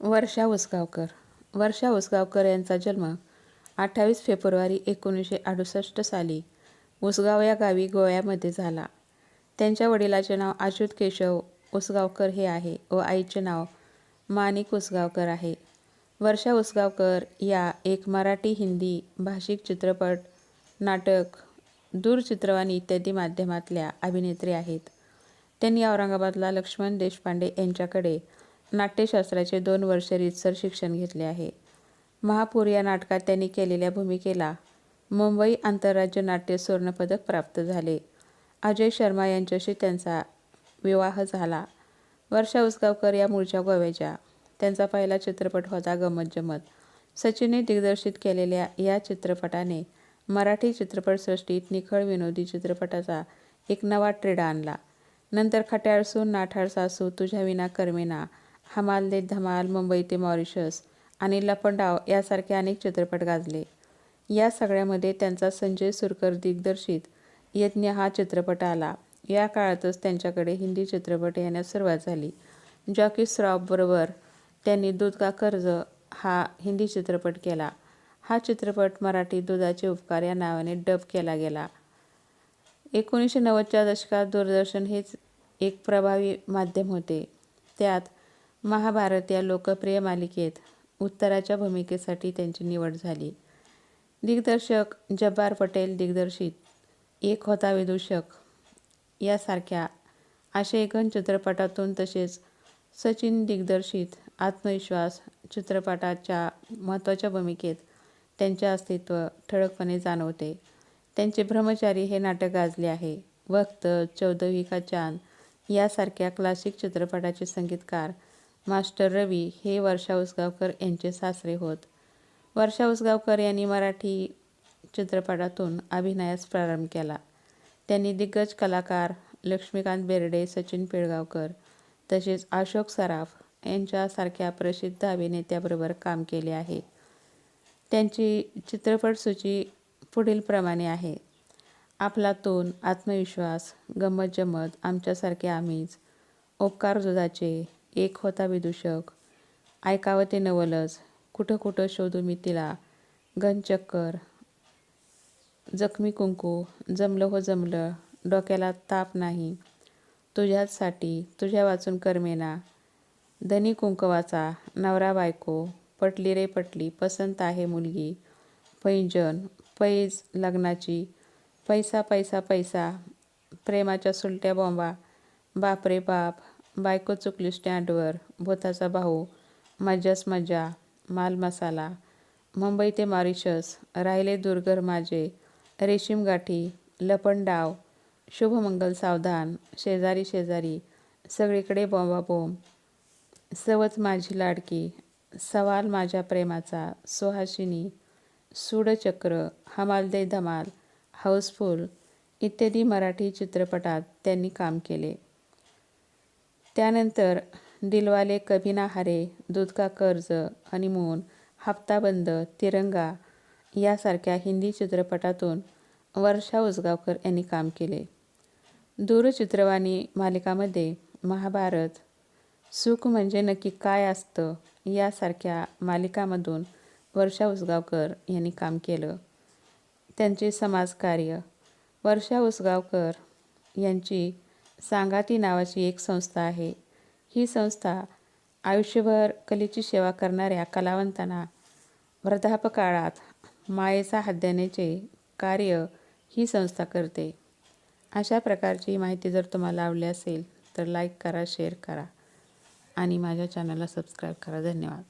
वर्षा उसगावकर. वर्षा उसगावकर यांचा जन्म अठ्ठावीस फेब्रुवारी एकोणीसशे अडुसष्ट साली उसगाव या गावी गोव्यामध्ये झाला. त्यांच्या वडिलाचे नाव अच्युत केशव उसगावकर हे आहे व आईचे नाव माणिक उसगावकर आहे. वर्षा उसगावकर या एक मराठी हिंदी भाषिक चित्रपट नाटक दूरचित्रवाणी इत्यादी माध्यमातल्या अभिनेत्री आहेत. त्यांनी औरंगाबादला लक्ष्मण देशपांडे यांच्याकडे नाट्यशास्त्राचे दोन वर्ष रीतसर शिक्षण घेतले आहे. महापूर या नाटकात त्यांनी केलेल्या भूमिकेला मुंबई आंतरराज्य नाट्य सुवर्णपदक प्राप्त झाले. अजय शर्मा यांच्याशी त्यांचा विवाह झाला. वर्षा उसगावकर या मूळच्या गोव्याच्या. त्यांचा पहिला चित्रपट होता गमत जमत. सचिनने दिग्दर्शित केलेल्या या चित्रपटाने मराठी चित्रपटसृष्टीत निखळ विनोदी चित्रपटाचा एक नवा ट्रेड आणला. नंतर खट्याळ सून नाठाळ सासू तुझ्या विना कर्मेना हमाल दे धमाल मुंबई ते मॉरिशस आणि लपंडाव यासारखे अनेक चित्रपट गाजले. या सगळ्यामध्ये त्यांचा संजय सुरकर दिग्दर्शित यज्ञ हा चित्रपट आला. या काळातच त्यांच्याकडे हिंदी चित्रपट येण्यास सुरुवात झाली. जॉकी श्रॉफबरोबर त्यांनी दूध का कर्ज हा हिंदी चित्रपट केला. हा चित्रपट मराठी दुधाचे उपकार या नावाने डब केला गेला. एकोणीसशे नव्वदच्या दशकात दूरदर्शन हेच एक प्रभावी माध्यम होते. त्यात महाभारत या लोकप्रिय मालिकेत उत्तराच्या भूमिकेसाठी त्यांची निवड झाली. दिग्दर्शक जब्बार पटेल दिग्दर्शित एक होता विदूषक यासारख्या आशयघन चित्रपटातून तसेच सचिन दिग्दर्शित आत्मविश्वास चित्रपटाच्या महत्त्वाच्या भूमिकेत त्यांचे अस्तित्व ठळकपणे जाणवते. त्यांचे ब्रह्मचारी हे नाटक गाजले आहे. वक्त चौदवी का चांद यासारख्या क्लासिक चित्रपटाचे संगीतकार मास्टर रवी हे वर्षा उसगावकर यांचे सासरे होत. वर्षा उसगावकर यांनी मराठी चित्रपटातून अभिनयास प्रारंभ केला. त्यांनी दिग्गज कलाकार लक्ष्मीकांत बेर्डे सचिन पिळगावकर तसेच अशोक सराफ यांच्यासारख्या प्रसिद्ध अभिनेत्याबरोबर काम केले आहे. त्यांची चित्रपटसूची पुढीलप्रमाणे आहे. आपला तोन आत्मविश्वास गंमत जमत आमच्यासारखे आम्हीच ओपकार दुधाचे एक होता विदूषक. ऐकावं ते नवलच. कुठं कुठं शोधू मी तिला. घनचक्कर जखमी कुंकू. जमलं हो जमलं. डोक्याला ताप नाही. तुझ्याचसाठी तुझ्या वाचून करमेना. धनी कुंकवाचा नवरा बायको. पटली रे पटली. पसंत आहे मुलगी. पैंजन पैज लग्नाची. पैसा पैसा पैसा. प्रेमाच्या सुलट्या बॉम्बा बापरे बाप. बायको चुकली स्टँडवर भूताचा भाऊ मज्जाच मज्जा माल मसाला मुंबई ते मॉरिशस राहिले दुर्गर माझे रेशीम गाठी लपण डाव शुभमंगल सावधान शेजारी शेजारी सगळीकडे बॉम्बाबोंब सवच माझी लाडकी सवाल माझ्या प्रेमाचा सुहासिनी सूडचक्र हमाल दे धमाल हाऊसफुल इत्यादी मराठी चित्रपटात त्यांनी काम केले. त्यानंतर दिलवाले कभी ना हारे दूध का कर्ज हनीमून हप्ताबंद तिरंगा यासारख्या हिंदी चित्रपटातून वर्षा उसगावकर यांनी काम केले. दूरचित्रवाणी मालिकामध्ये महाभारत सुख म्हणजे नक्की काय असतं यासारख्या मालिकामधून वर्षा उसगावकर यांनी काम केलं. त्यांचे समाजकार्य वर्षा उसगावकर यांची सांगाती नावाची एक संस्था आहे. ही संस्था आयुष्यभर कलेची सेवा करणाऱ्या कलावंतांना वृद्धापकाळात मायेचा हात देण्याचे कार्य ही संस्था करते. अशा प्रकारची माहिती जर तुम्हाला आवडली असेल तर लाईक करा शेअर करा आणि माझ्या चॅनलला सबस्क्राईब करा. धन्यवाद.